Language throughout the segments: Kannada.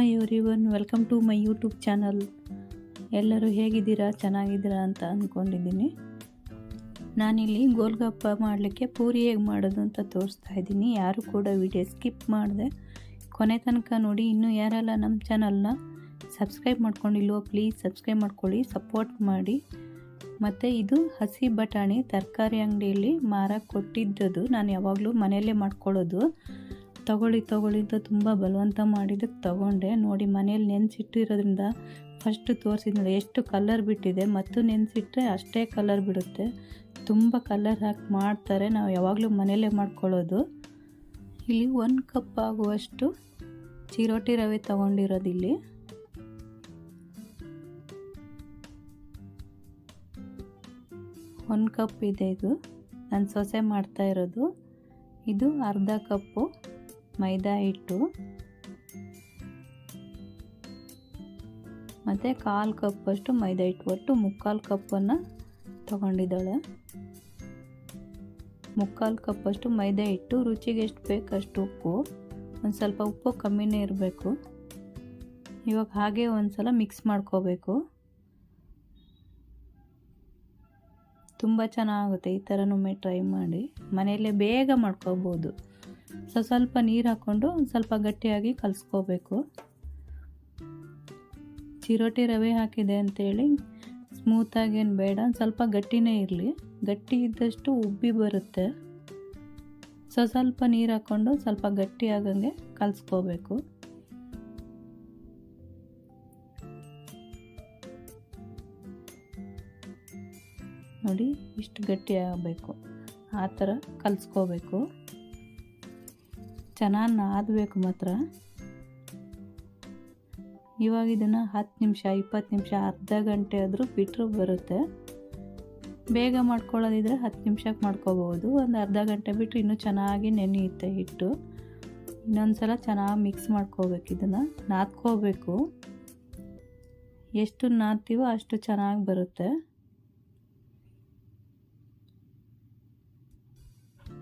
Hi everyone welcome to my YouTube channel. ಎಲ್ಲರೂ ಹೇಗಿದ್ದೀರಾ, ಚೆನ್ನಾಗಿದ್ದೀರಾ ಅಂತ ಅಂದ್ಕೊಂಡಿದ್ದೀನಿ ನಾನಿಲ್ಲಿ ಗೋಲ್ಗಪ್ಪ ಮಾಡಲಿಕ್ಕೆ ಪೂರಿ ಹೇಗೆ ಮಾಡೋದು ಅಂತ ತೋರಿಸ್ತಾ ಇದ್ದೀನಿ. ಯಾರು ಕೂಡ ವಿಡಿಯೋ ಸ್ಕಿಪ್ ಮಾಡಿದೆ. ಕೊನೆ ತನಕ ನೋಡಿ, ಇನ್ನೂ ಯಾರೆಲ್ಲ ನಮ್ಮ ಚಾನಲ್ನ ಸಬ್ಸ್ಕ್ರೈಬ್ ಮಾಡ್ಕೊಂಡಿಲ್ವೋ, ಪ್ಲೀಸ್ ಸಬ್ಸ್ಕ್ರೈಬ್ ಮಾಡ್ಕೊಳ್ಳಿ, ಸಪೋರ್ಟ್ ಮಾಡಿ. ಮತ್ತು ಇದು ಹಸಿ ಬಟಾಣಿ ತರಕಾರಿ ಅಂಗಡಿಯಲ್ಲಿ ಮಾರಕ್ಕೆ ಕೊಟ್ಟಿದ್ದದು. ನಾನು ಯಾವಾಗಲೂ ಮನೆಯಲ್ಲೇ ಮಾಡ್ಕೊಳ್ಳೋದು. ತಗೊಳ್ಳಿ ತಗೊಳ್ಳಿ ಅಂತ ತುಂಬ ಬಲವಂತ ಮಾಡಿದ್ದಕ್ಕೆ ತಗೊಂಡೆ. ನೋಡಿ, ಮನೇಲಿ ನೆನೆಸಿಟ್ಟಿರೋದ್ರಿಂದ ಫಸ್ಟ್ ತೋರಿಸಿದ್ಮೇಲೆ ಎಷ್ಟು ಕಲರ್ ಬಿಟ್ಟಿದೆ. ಮತ್ತು ನೆನೆಸಿಟ್ರೆ ಅಷ್ಟೇ ಕಲರ್ ಬಿಡುತ್ತೆ. ತುಂಬ ಕಲರ್ ಹಾಕಿ ಮಾಡ್ತಾರೆ. ನಾವು ಯಾವಾಗಲೂ ಮನೆಯಲ್ಲೇ ಮಾಡ್ಕೊಳ್ಳೋದು. ಇಲ್ಲಿ ಒಂದು ಕಪ್ ಆಗುವಷ್ಟು ಚಿರೋಟಿ ರವೆ ತೊಗೊಂಡಿರೋದಿಲ್ಲಿ. ಒಂದು ಕಪ್ ಇದೆ ಇದು. ನಾನು ಸೊಸೆ ಮಾಡ್ತಾ ಇರೋದು. ಇದು ಅರ್ಧ ಕಪ್ಪು ಮೈದಾ ಹಿಟ್ಟು, ಮತ್ತು ಕಾಲು ಕಪ್ಪಷ್ಟು ಮೈದಾ ಹಿಟ್ಟು. ಒಟ್ಟು ಮುಕ್ಕಾಲು ಕಪ್ಪನ್ನು ತಗೊಂಡಿದ್ದಾಳೆ. ಮುಕ್ಕಾಲು ಕಪ್ಪಷ್ಟು ಮೈದಾ ಹಿಟ್ಟು. ರುಚಿಗೆ ಎಷ್ಟು ಬೇಕಷ್ಟು ಉಪ್ಪು. ಒಂದು ಸ್ವಲ್ಪ ಉಪ್ಪು ಕಮ್ಮಿನೇ ಇರಬೇಕು. ಇವಾಗ ಹಾಗೆ ಒಂದು ಸಲ ಮಿಕ್ಸ್ ಮಾಡ್ಕೋಬೇಕು. ತುಂಬ ಚೆನ್ನಾಗುತ್ತೆ ಈ ಥರನೊಮ್ಮೆ ಟ್ರೈ ಮಾಡಿ. ಮನೆಯಲ್ಲೇ ಬೇಗ ಮಾಡ್ಕೋಬೋದು. ಸೊ ಸ್ವಲ್ಪ ನೀರು ಹಾಕ್ಕೊಂಡು ಸ್ವಲ್ಪ ಗಟ್ಟಿಯಾಗಿ ಕಲಿಸ್ಕೋಬೇಕು. ಚಿರೋಟಿ ರವೆ ಹಾಕಿದೆ ಅಂತೇಳಿ ಸ್ಮೂತಾಗೇನು ಬೇಡ, ಸ್ವಲ್ಪ ಗಟ್ಟಿನೇ ಇರಲಿ. ಗಟ್ಟಿ ಇದ್ದಷ್ಟು ಉಬ್ಬಿ ಬರುತ್ತೆ. ಸೊ ಸ್ವಲ್ಪ ನೀರು ಹಾಕ್ಕೊಂಡು ಸ್ವಲ್ಪ ಗಟ್ಟಿ ಆಗಂಗೆ ಕಲಿಸ್ಕೋಬೇಕು. ನೋಡಿ ಇಷ್ಟು ಗಟ್ಟಿ ಆಗಬೇಕು. ಆ ಥರ ಕಲಿಸ್ಕೋಬೇಕು. ಚೆನ್ನಾಗಿ ನಾದಬೇಕು ಮಾತ್ರ. ಇವಾಗ ಇದನ್ನು ಹತ್ತು ನಿಮಿಷ, ಇಪ್ಪತ್ತು ನಿಮಿಷ, ಅರ್ಧ ಗಂಟೆ ಆದರೂ ಬಿಟ್ಟರು ಬರುತ್ತೆ. ಬೇಗ ಮಾಡ್ಕೊಳ್ಳೋದಿದ್ರೆ ಹತ್ತು ನಿಮಿಷಕ್ಕೆ ಮಾಡ್ಕೋಬೋದು ಒಂದು ಅರ್ಧ ಗಂಟೆ ಬಿಟ್ಟು ಇನ್ನೂ ಚೆನ್ನಾಗಿ ನೆನೆಯುತ್ತೆ ಹಿಟ್ಟು. ಇನ್ನೊಂದು ಸಲ ಚೆನ್ನಾಗಿ ಮಿಕ್ಸ್ ಮಾಡ್ಕೋಬೇಕು ಇದನ್ನು. ನಾದ್ಕೋಬೇಕು. ಎಷ್ಟು ನಾದ್ತೀವೋ ಅಷ್ಟು ಚೆನ್ನಾಗಿ ಬರುತ್ತೆ.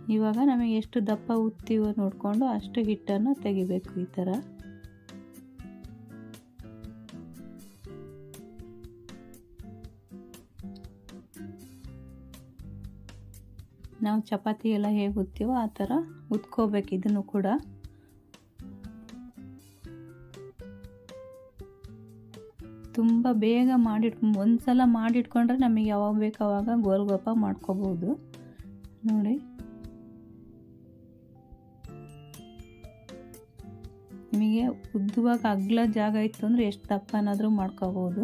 ಇವಾಗ ನಮಗೆ ಎಷ್ಟು ದಪ್ಪ ಉತ್ತೀವೋ ನೋಡಿಕೊಂಡು ಅಷ್ಟು ಹಿಟ್ಟನ್ನು ತೆಗಿಬೇಕು ಈ ಥರ. ನಾವು ಚಪಾತಿ ಎಲ್ಲ ಹೇಗೆ ಉತ್ತೀವೋ ಆ ಥರ ಉತ್ಕೋಬೇಕು ಇದನ್ನು ಕೂಡ. ತುಂಬ ಬೇಗ ಮಾಡಿಟ್ ಒಂದು ಸಲ ಮಾಡಿಟ್ಕೊಂಡ್ರೆ ನಮಗೆ ಯಾವಾಗ ಬೇಕು ಅವಾಗ ಗೋಲ್ಗಪ್ಪ ಮಾಡ್ಕೋಬೋದು. ನೋಡಿ. ನಿಮಗೆ ಉದ್ದುವಾಗ ಅಗ್ಲ ಜಾಗ ಇತ್ತು ಅಂದರೆ ಎಷ್ಟು ದಪ್ಪನಾದರೂ ಮಾಡ್ಕೋಬೋದು.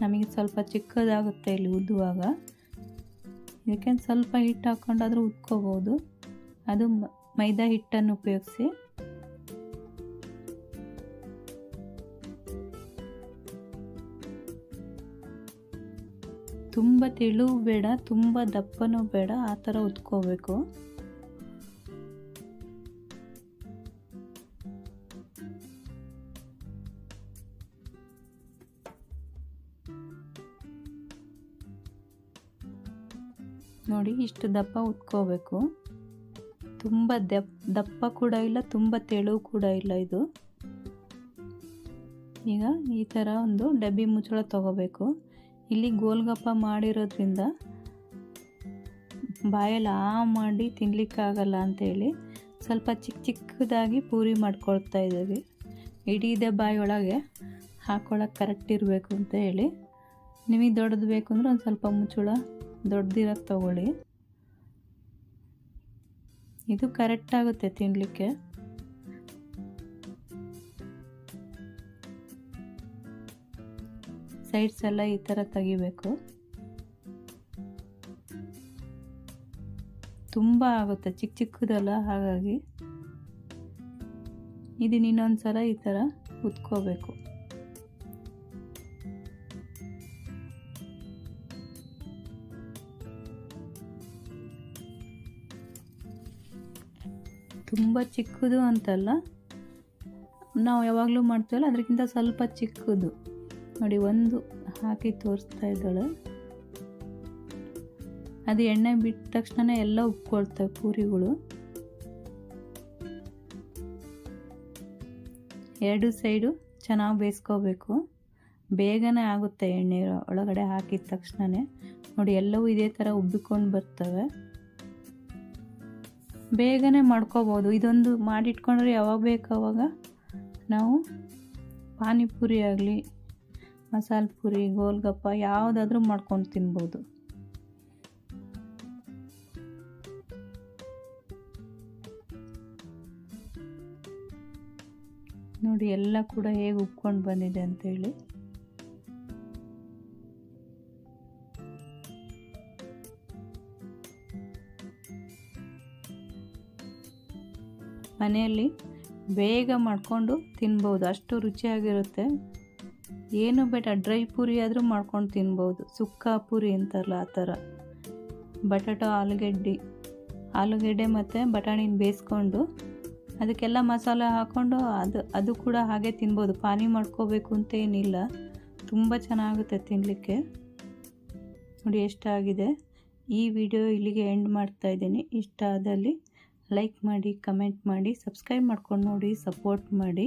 ನಮಗೆ ಸ್ವಲ್ಪ ಚಿಕ್ಕದಾಗುತ್ತೆ ಇಲ್ಲಿ ಉದ್ದುವಾಗ. ಇದಕ್ಕೆ ಸ್ವಲ್ಪ ಹಿಟ್ಟು ಹಾಕ್ಕೊಂಡಾದರೂ ಉದ್ಕೋಬೋದು. ಅದು ಮೈದಾ ಹಿಟ್ಟನ್ನು ಉಪಯೋಗಿಸಿ. ತುಂಬ ತೆಳು ಬೇಡ, ತುಂಬ ದಪ್ಪನೂ ಬೇಡ, ಆ ಥರ ಉದ್ಕೋಬೇಕು. ನೋಡಿ, ಇಷ್ಟು ದಪ್ಪ ಉತ್ಕೋಬೇಕು ತುಂಬ ದಪ್, ದಪ್ಪ ಕೂಡ ಇಲ್ಲ, ತುಂಬ ತೆಳು ಕೂಡ ಇಲ್ಲ ಇದು. ಈಗ ಈ ಥರ ಒಂದು ಡಬ್ಬಿ ಮುಚ್ಚಳ ತಗೋಬೇಕು. ಇಲ್ಲಿ ಗೋಲ್ಗಪ್ಪ ಮಾಡಿರೋದ್ರಿಂದ ಬಾಯಲ್ಲಿ ಆ ಮಾಡಿ ತಿನ್ನಲಿಕ್ಕಾಗಲ್ಲ ಅಂತೇಳಿ ಸ್ವಲ್ಪ ಚಿಕ್ಕ ಚಿಕ್ಕದಾಗಿ ಪೂರಿ ಮಾಡ್ಕೊಳ್ತಾ ಇದ್ದೀವಿ. ಇಡೀದೆ ಬಾಯಿಯೊಳಗೆ ಹಾಕೊಳ್ಳೋಕೆ ಕರೆಕ್ಟ್ ಇರಬೇಕು ಅಂತ ಹೇಳಿ. ನಿಮಗೆ ದೊಡ್ಡದು ಬೇಕು ಅಂದರೆ ಒಂದು ಸ್ವಲ್ಪ ಮುಚ್ಚಳ ದೊಡ್ಡದಿರೋದು ತಗೊಳ್ಳಿ. ಇದು ಕರೆಕ್ಟ್ ಆಗುತ್ತೆ ತಿನ್ನಲಿಕ್ಕೆ ಸೈಡ್ಸ್ ಎಲ್ಲ ಈ ಥರ ತೆಗಿಬೇಕು. ತುಂಬ ಆಗುತ್ತೆ ಚಿಕ್ಕ ಚಿಕ್ಕದಲ್ಲ ಹಾಗಾಗಿ. ಇದನ್ನ ಇನ್ನೊಂದು ಸಲ ಈ ಥರ ಉತ್ಕೋಬೇಕು. ತುಂಬ ಚಿಕ್ಕದು ಅಂತಲ್ಲ. ನಾವು ಯಾವಾಗಲೂ ಮಾಡ್ತೀವಲ್ಲ, ಅದಕ್ಕಿಂತ ಸ್ವಲ್ಪ ಚಿಕ್ಕದು. ನೋಡಿ, ಒಂದು ಹಾಕಿ ತೋರಿಸ್ತಾ ಇದ್ದಾಳೆ. ಅದು ಎಣ್ಣೆ ಬಿಟ್ಟ ತಕ್ಷಣ ಎಲ್ಲ ಉಪ್ಕೊಳ್ತವೆ ಪೂರಿಗಳು. ಎರಡು ಸೈಡು ಚೆನ್ನಾಗಿ ಬೇಯಿಸ್ಕೋಬೇಕು. ಬೇಗನೆ ಆಗುತ್ತೆ ಎಣ್ಣೆ ಒಳಗಡೆ ಹಾಕಿದ ತಕ್ಷಣವೇ ನೋಡಿ, ಎಲ್ಲವೂ ಇದೇ ಥರ ಉಬ್ಬಿಕೊಂಡು ಬರ್ತವೆ. ಬೇಗನೆ ಮಾಡ್ಕೋಬೋದು. ಇದೊಂದು ಮಾಡಿಟ್ಕೊಂಡ್ರೆ ಯಾವಾಗ ಬೇಕು ಅವಾಗ? ನಾವು ಪಾನಿಪುರಿ ಆಗಲಿ, ಮಸಾಲೆ ಪುರಿ, ಗೋಲ್ಗಪ್ಪ ಯಾವುದಾದ್ರೂ ಮಾಡ್ಕೊಂಡು ತಿನ್ಬೋದು. ನೋಡಿ, ಎಲ್ಲ ಕೂಡ ಹೇಗೆ ಉಪ್ಕೊಂಡು ಬಂದಿದೆ ಅಂತೇಳಿ. ಮನೆಯಲ್ಲಿ ಬೇಗ ಮಾಡಿಕೊಂಡು ತಿನ್ಬೋದು. ಅಷ್ಟು ರುಚಿಯಾಗಿರುತ್ತೆ. ಏನು ಬೇಡ, ಡ್ರೈ ಪೂರಿ ಆದರೂ ಮಾಡ್ಕೊಂಡು ತಿನ್ಬೋದು. ಸುಕ್ಕ ಪೂರಿ ಅಂತಾರಲ್ಲ ಆ ಥರ. ಬಟಾಟೊ, ಆಲೂಗಡ್ಡೆ ಆಲೂಗಡ್ಡೆ ಮತ್ತು ಬಟಾಣಿನ ಬೇಯಿಸ್ಕೊಂಡು ಅದಕ್ಕೆಲ್ಲ ಮಸಾಲೆ ಹಾಕ್ಕೊಂಡು ಅದು ಅದು ಕೂಡ ಹಾಗೆ ತಿನ್ಬೋದು. ಪಾನಿ ಮಾಡ್ಕೋಬೇಕು ಅಂತ ಏನಿಲ್ಲ. ತುಂಬ ಚೆನ್ನಾಗುತ್ತೆ ತಿನ್ನಲಿಕ್ಕೆ ನೋಡಿ ಎಷ್ಟಾಗಿದೆ. ಈ ವಿಡಿಯೋ ಇಲ್ಲಿಗೆ ಎಂಡ್ ಮಾಡ್ತಾ ಇದ್ದೀನಿ. ಇಷ್ಟ ಆದಲ್ಲಿ ಲೈಕ್ ಮಾಡಿ ಕಮೆಂಟ್ ಮಾಡಿ ಸಬ್ಸ್ಕ್ರೈಬ್ ಮಾಡ್ಕೊಂಡು ನೋಡಿ ಸಪೋರ್ಟ್ ಮಾಡಿ.